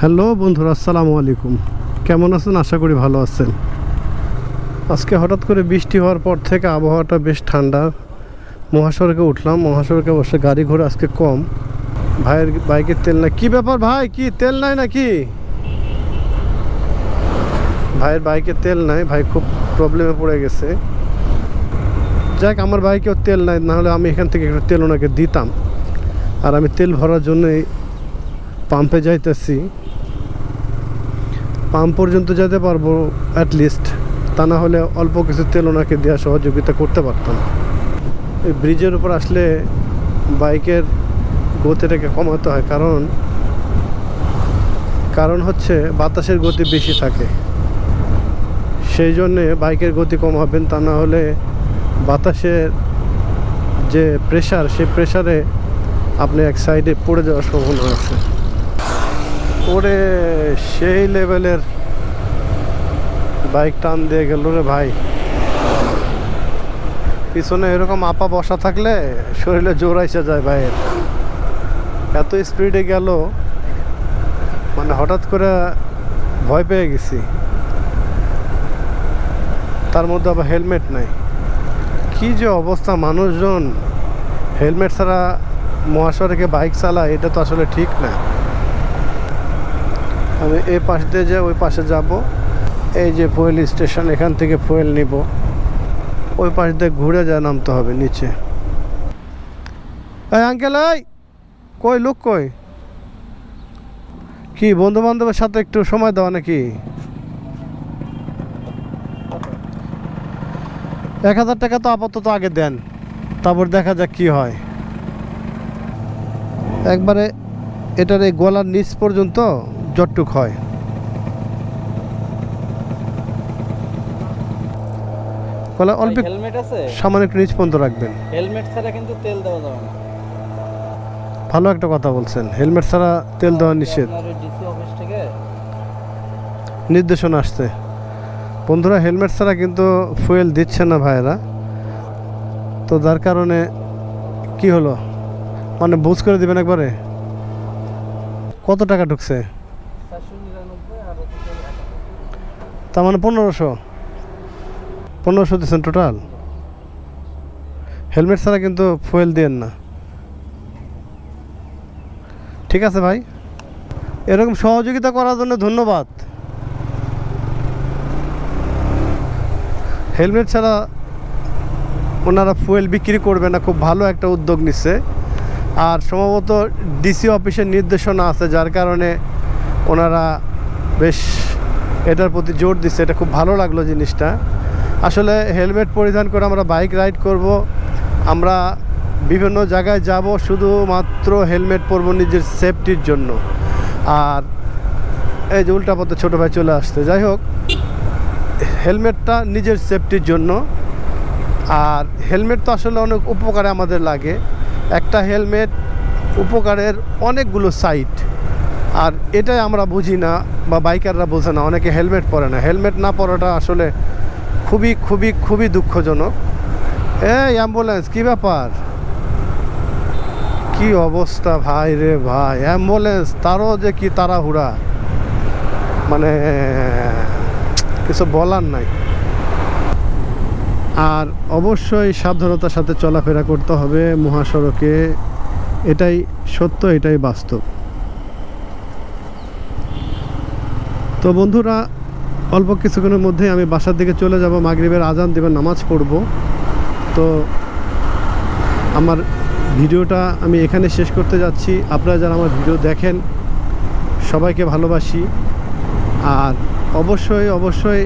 Hello বন্ধুরা, আসসালামু আলাইকুম। কেমন আছেন? আশা করি ভালো আছেন। আজকে হঠাৎ করে বৃষ্টি হওয়ার পর থেকে আবহাওয়াটা বেশ ঠান্ডা। মহাসড়কে উঠলাম, মহাসড়কে বসে গাড়ি ঘোড়া আজকে কম। ভাইয়ের বাইকের তেল নাই। কি ব্যাপার ভাই? কি তেল নাই নাকি? ভাইয়ের বাইকে তেল নাই। ভাই খুব প্রবলেমে পড়ে গেছে। যাক, আমার বাইকেও তেল নাই। নাহলে আমি এখান থেকে একটু তেল ওনাকে দিতাম। আর আমি তেল ভরার জন্যই পাম্পে যাইতেছি। পাম্প পর্যন্ত যেতে পারব অ্যাটলিস্ট তা না হলে অল্প কিছু তেল ওনাকে দেওয়া সহযোগিতা করতে পারতাম। এই ব্রিজের উপর আসলে বাইকের গতিটাকে কমাতে হয়, কারণ কারণ হচ্ছে বাতাসের গতি বেশি থাকে। সেই জন্যে বাইকের গতি কমাবেন তা না হলে বাতাসের যে প্রেশার সেই প্রেশারে আপনি এক সাইডে পড়ে যাওয়ার সম্ভাবনা আছে। ওরে সেই লেভেলের বাইক টান দিয়ে গেল রে ভাই। পিছনে এরকম আপা বসা থাকলে শরীরে জোর আইসা যায় ভাইয়ের। এত স্পিডে গেল মানে হঠাৎ করে ভয় পেয়ে গেছি। তার মধ্যে আবার হেলমেট নাই। কি যে অবস্থা, মানুষজন হেলমেট ছাড়া মহাসড়কে বাইক চালায়, এটা তো আসলে ঠিক না। আমি এই পাশ দিয়ে যাই ওই পাশে যাব, এই যে ফুয়েল স্টেশন, এখান থেকে ফুয়েল নিব। ওই পাশ দিয়ে ঘুরে যা নামতে হবে নিচে। এই আঙ্কেল, এই! কই, লোক কই? কি বন্ধু বান্ধবের সাথে একটু সময় দেওয়া নাকি? এক হাজার টাকা তো আপাতত আগে দেন, তারপর দেখা যাক কি হয়। একবারে এটার এই গলার নিচ পর্যন্ত জটটুক হয়। গলা অল্প হেলমেট আছে? সামান্য একটু নিচ পর্যন্ত রাখবেন। হেলমেট ছাড়া কিন্তু তেল দেওয়া যাবে না। ভালো একটা কথা বলছেন। হেলমেট ছাড়া তেল দেওয়া নিষেধ। নির্দেশনা আসছে। বন্ধুরা হেলমেট ছাড়া কিন্তু ফুয়েল দিচ্ছে না ভাইয়েরা। তো যার কারণে কি হলো? মানে বুঝ করে দিবেন একবারে। কত টাকা ঢুকছে চারশো নিরানব্বই আর হচ্ছে তার মানে পনেরোশো। পনেরোশো দিচ্ছেন টোটাল হেলমেট ছাড়া কিন্তু ফুয়েল দিয়েন না। ঠিক আছে ভাই। এরকম সহযোগিতা করার জন্য ধন্যবাদ। হেলমেট ছাড়া ওনারা ফুয়েল বিক্রি করবে না, খুব ভালো একটা উদ্যোগ নিচ্ছে। আর সম্ভবত ডিসি অফিসের নির্দেশনা আছে, যার কারণে ওনারা বেশ এটার প্রতি জোর দিচ্ছে, এটা খুব ভালো লাগল জিনিসটা। আসলে হেলমেট পরিধান করে আমরা বাইক রাইড করব, আমরা বিভিন্ন জায়গায় যাব শুধুমাত্র হেলমেট পরবো নিজের সেফটির জন্য। আর এই যে উল্টা পথে ছোটো ভাই চলে আসতে যাই হোক, হেলমেটটা নিজের সেফটির জন্য। আর হেলমেট তো আসলে অনেক উপকারে আমাদের লাগে। একটা হেলমেট উপকারের অনেকগুলো সাইট। আর এটাই আমরা বুঝি না বা বাইকাররা বোঝে না, অনেকে হেলমেট পরে না। হেলমেট না পরাটা আসলে খুবই খুবই খুবই দুঃখজনক। এই অ্যাম্বুলেন্স, কী ব্যাপার? কি অবস্থা ভাই রে ভাই, অ্যাম্বুলেন্স, তারও যে কি তাড়াহুড়া। মানে কিছু বলার নাই। আর অবশ্যই সাবধানতার সাথে চলাফেরা করতে হবে মহাসড়কে। এটাই সত্য, এটাই বাস্তব। তো বন্ধুরা, অল্প কিছুক্ষণের মধ্যেই আমি বাসার দিকে চলে যাব। মাগরিবের আজান দেবেন নামাজ পড়ব। তো আমার ভিডিওটা আমি এখানে শেষ করতে যাচ্ছি। আপনারা যারা আমার ভিডিও দেখেন, সবাইকে ভালোবাসি। আর অবশ্যই অবশ্যই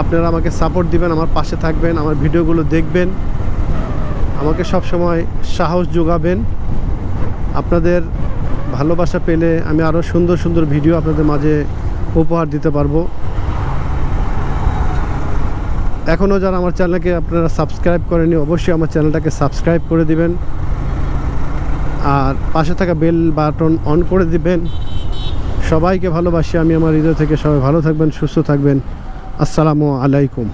আপনারা আমাকে সাপোর্ট দিবেন, আমার পাশে থাকবেন, আমার ভিডিওগুলো দেখবেন। আমাকে সব সময় সাহস যোগাবেন। আপনাদের ভালোবাসা পেলে আমি আরও সুন্দর সুন্দর ভিডিও আপনাদের মাঝে উপহার দিতে পারব। এখনও যারা আমার চ্যানেলকে আপনারা সাবস্ক্রাইব করেনি অবশ্যই আমার চ্যানেলটাকে সাবস্ক্রাইব করে দিবেন। আর পাশে থাকা বেল বাটন অন করে দিবেন। সবাইকে ভালোবাসি, আমি আমার হৃদয় থেকে সবাই ভালো থাকবেন, সুস্থ থাকবেন। আসসালামু আলাইকুম।